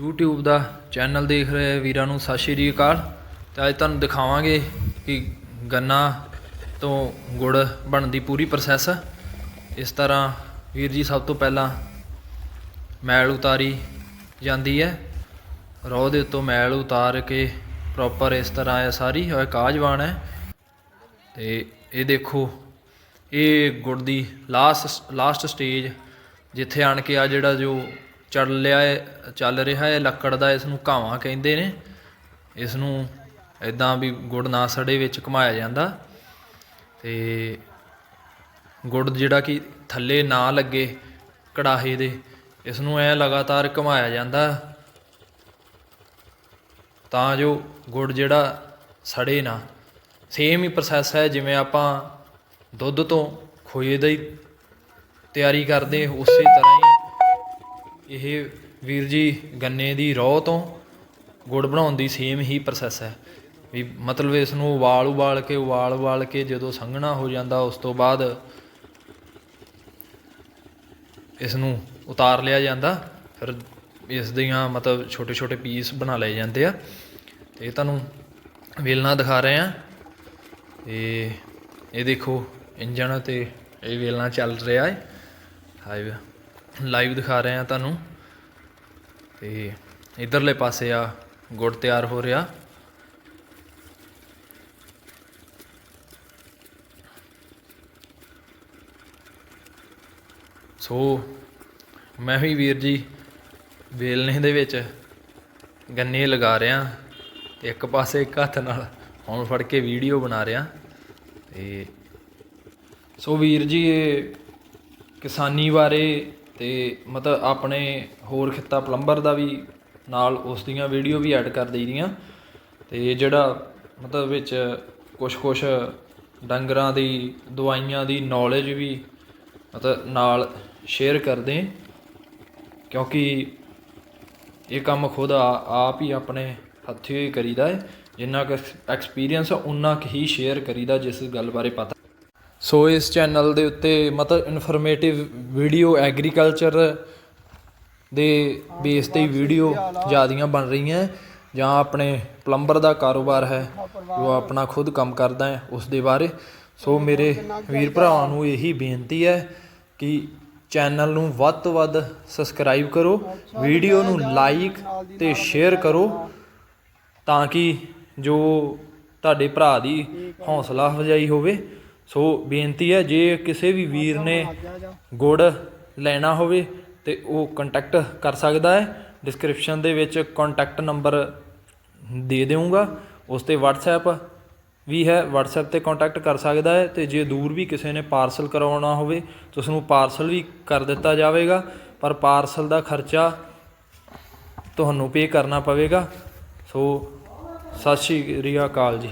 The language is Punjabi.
YouTube ਦਾ ਚੈਨਲ ਦੇਖ ਰਹੇ ਵੀਰਾਂ ਨੂੰ, ਸਤਿ ਸ਼੍ਰੀ ਅਕਾਲ। ਤੇ ਅੱਜ ਤੁਹਾਨੂੰ ਦਿਖਾਵਾਂਗੇ ਕਿ ਗੰਨਾ ਤੋਂ ਗੁੜ ਬਣਨ ਦੀ ਪੂਰੀ ਪ੍ਰੋਸੈਸ ਇਸ ਤਰ੍ਹਾਂ ਵੀਰ ਜੀ ਸਭ ਤੋਂ ਪਹਿਲਾਂ ਮੈਲ ਉਤਾਰੀ ਜਾਂਦੀ ਹੈ। ਰੋਹ ਦੇ ਉੱਤੋਂ ਮੈਲ ਉਤਾਰ ਕੇ ਪ੍ਰੋਪਰ ਇਸ ਤਰ੍ਹਾਂ ਹੈ ਸਾਰੀ, ਇਹ ਕਾਜਵਾਨ ਹੈ। ਤੇ ਇਹ ਦੇਖੋ, ਇਹ ਗੁੜ ਦੀ ਲਾਸਟ ਲਾਸਟ ਸਟੇਜ ਜਿੱਥੇ ਆਣ ਕੇ ਆ ਜਿਹੜਾ ਜੋ ਚੱਲ ਲਿਆ ਹੈ ਚੱਲ ਰਿਹਾ ਹੈ ਲੱਕੜ ਦਾ ਇਸ ਨੂੰ ਘਾਵਾਂ ਕਹਿੰਦੇ ਨੇ। ਇਸ ਨੂੰ ਇਦਾਂ ਵੀ ਗੁੜ ਨਾ ਸੜੇ ਵਿੱਚ ਘੁਮਾਇਆ ਜਾਂਦਾ। ਤੇ ਗੁੜ ਜਿਹੜਾ ਕਿ ਥੱਲੇ ਨਾ ਲੱਗੇ ਕੜਾਹੇ ਦੇ ਇਸ ਨੂੰ ਐ ਲਗਾਤਾਰ ਘੁਮਾਇਆ ਜਾਂਦਾ। ਤਾਂ ਜੋ ਗੁੜ ਜਿਹੜਾ ਸੜੇ ਨਾ। ਸੇਮ ਹੀ ਪ੍ਰੋਸੈਸ ਹੈ ਜਿਵੇਂ ਆਪਾਂ ਦੁੱਧ ਤੋਂ ਖੋਏ ਦੀ ਤਿਆਰੀ ਕਰਦੇ, ਉਸੇ ਤਰ੍ਹਾਂ ਹੀ ਇਹ ਵੀਰ ਜੀ ਗੰਨੇ ਦੀ ਰੋਹ ਤੋਂ ਗੁੜ ਬਣਾਉਣ ਦੀ ਸੇਮ ਹੀ ਪ੍ਰੋਸੈਸ ਹੈ। ਵੀ ਮਤਲਬ ਇਸ ਨੂੰ ਉਬਾਲ ਉਬਾਲ ਕੇ ਉਬਾਲ ਉਬਾਲ ਕੇ ਜਦੋਂ ਸੰਘਣਾ ਹੋ ਜਾਂਦਾ ਉਸ ਤੋਂ ਬਾਅਦ ਇਸ ਨੂੰ ਉਤਾਰ ਲਿਆ ਜਾਂਦਾ। ਫਿਰ ਇਸ ਦੀਆਂ ਮਤਲਬ ਛੋਟੇ ਛੋਟੇ ਪੀਸ ਬਣਾ ਲਏ ਜਾਂਦੇ ਆ। ਤੇ ਇਹ ਤੁਹਾਨੂੰ ਵੇਲਣਾ ਦਿਖਾ ਰਹੇ ਆ ਤੇ ਇਹ ਦੇਖੋ ਇੰਜਣ ਤੇ ਇਹ ਵੇਲਣਾ ਚੱਲ ਰਿਹਾ ਹੈ। ਲਾਈਵ ਲਾਈਵ ਦਿਖਾ ਰਹੇ ਆ ਤੁਹਾਨੂੰ। ਤੇ ਇਧਰਲੇ ਪਾਸੇ ਆ ਗੁੜ ਤਿਆਰ ਹੋ ਰਿਹਾ। ਸੋ ਮੈਂ ਵੀ ਵੀਰ ਜੀ ਵੇਲਣੇ ਦੇ ਵਿੱਚ ਗੰਨੇ ਲਗਾ ਰਿਹਾ। ਤੇ ਇੱਕ ਪਾਸੇ ਇੱਕ ਹੱਥ ਨਾਲ ਹੁਣ ਫੜ ਕੇ ਵੀਡੀਓ ਬਣਾ ਰਿਹਾ। ਤੇ ਸੋ ਵੀਰ ਜੀ ਕਿਸਾਨੀ ਬਾਰੇ ਤੇ ਮਤਲਬ ਆਪਣੇ ਹੋਰ ਖਿੱਤਾ ਪਲੰਬਰ ਦਾ ਵੀ ਨਾਲ ਉਸ ਦੀਆਂ ਵੀਡੀਓ ਵੀ ਐਡ ਕਰ ਦਈਦੀਆਂ। ਤੇ ਜਿਹੜਾ ਮਤਲਬ ਵਿੱਚ ਕੁਛ ਕੁਛ ਡੰਗਰਾਂ ਦੀ, ਦਵਾਈਆਂ ਦੀ ਨੌਲੇਜ ਵੀ ਮਤਲਬ ਨਾਲ ਸ਼ੇਅਰ ਕਰਦੇ ਕਿਉਂਕਿ ਇਹ ਕੰਮ ਖੁਦ ਆਪ ਹੀ ਆਪਣੇ ਹੱਥੀਂ ਹੀ ਕਰੀਦਾ ਹੈ। ਜਿੰਨਾ ਕੁ ਐਕਸਪੀਰੀਅੰਸ ਆ ਉਨਾ ਕੁ ਹੀ ਸ਼ੇਅਰ ਕਰੀਦਾ ਜਿਸ ਗੱਲ ਬਾਰੇ ਪਤਾ ਸੋ ਇਸ ਚੈਨਲ ਦੇ ਉੱਤੇ ਮਤਲਬ ਇਨਫੋਰਮੇਟਿਵ ਵੀਡੀਓ ਐਗਰੀਕਲਚਰ ਦੇ ਬੇਸ ਤੇ ਵੀਡੀਓ ਜ਼ਿਆਦੀਆਂ ਬਣ ਰਹੀਆਂ ਜਾਂ ਆਪਣੇ ਪਲੰਬਰ ਦਾ ਕਾਰੋਬਾਰ ਹੈ, ਜੋ ਆਪਣਾ ਖੁਦ ਕੰਮ ਕਰਦਾ ਹੈ ਉਸ ਦੇ ਬਾਰੇ। ਸੋ ਮੇਰੇ ਵੀਰ ਭਰਾਵਾਂ ਨੂੰ ਇਹੀ ਬੇਨਤੀ ਹੈ ਕਿ ਚੈਨਲ ਨੂੰ ਵੱਧ ਤੋਂ ਵੱਧ ਸਬਸਕ੍ਰਾਈਬ ਕਰੋ ਵੀਡੀਓ ਨੂੰ ਲਾਈਕ ਤੇ ਸ਼ੇਅਰ ਕਰੋ, ਤਾਂ ਕਿ ਜੋ ਤੁਹਾਡੇ ਭਰਾ ਦੀ ਹੌਸਲਾ ਅਫਜ਼ਾਈ ਹੋਵੇ। ਸੋ ਬੇਨਤੀ ਹੈ, ਜੇ ਕਿਸੇ ਵੀ ਵੀਰ ਨੇ ਗੁੜ ਲੈਣਾ ਹੋਵੇ ਤੇ ਉਹ ਕੰਟੈਕਟ ਕਰ ਸਕਦਾ ਹੈ। ਡਿਸਕ੍ਰਿਪਸ਼ਨ ਦੇ ਵਿੱਚ ਕੰਟੈਕਟ ਨੰਬਰ ਦੇ ਦੇਵਾਂਗਾ ਉਸ ਤੇ WhatsApp ਵੀ ਹੈ, WhatsApp ਤੇ ਕੰਟੈਕਟ ਕਰ ਸਕਦਾ ਹੈ ਤੇ ਜੇ ਦੂਰ ਵੀ ਕਿਸੇ ਨੇ ਪਾਰਸਲ ਕਰਵਾਉਣਾ ਹੋਵੇ, ਤਾਂ ਉਸ ਨੂੰ ਪਾਰਸਲ ਵੀ ਕਰ ਦਿੱਤਾ ਜਾਵੇਗਾ। ਪਰ ਪਾਰਸਲ ਦਾ ਖਰਚਾ ਤੁਹਾਨੂੰ ਪੇ ਕਰਨਾ ਪਵੇਗਾ। ਸੋ ਸਤਿ ਸ਼੍ਰੀ ਅਕਾਲ ਜੀ।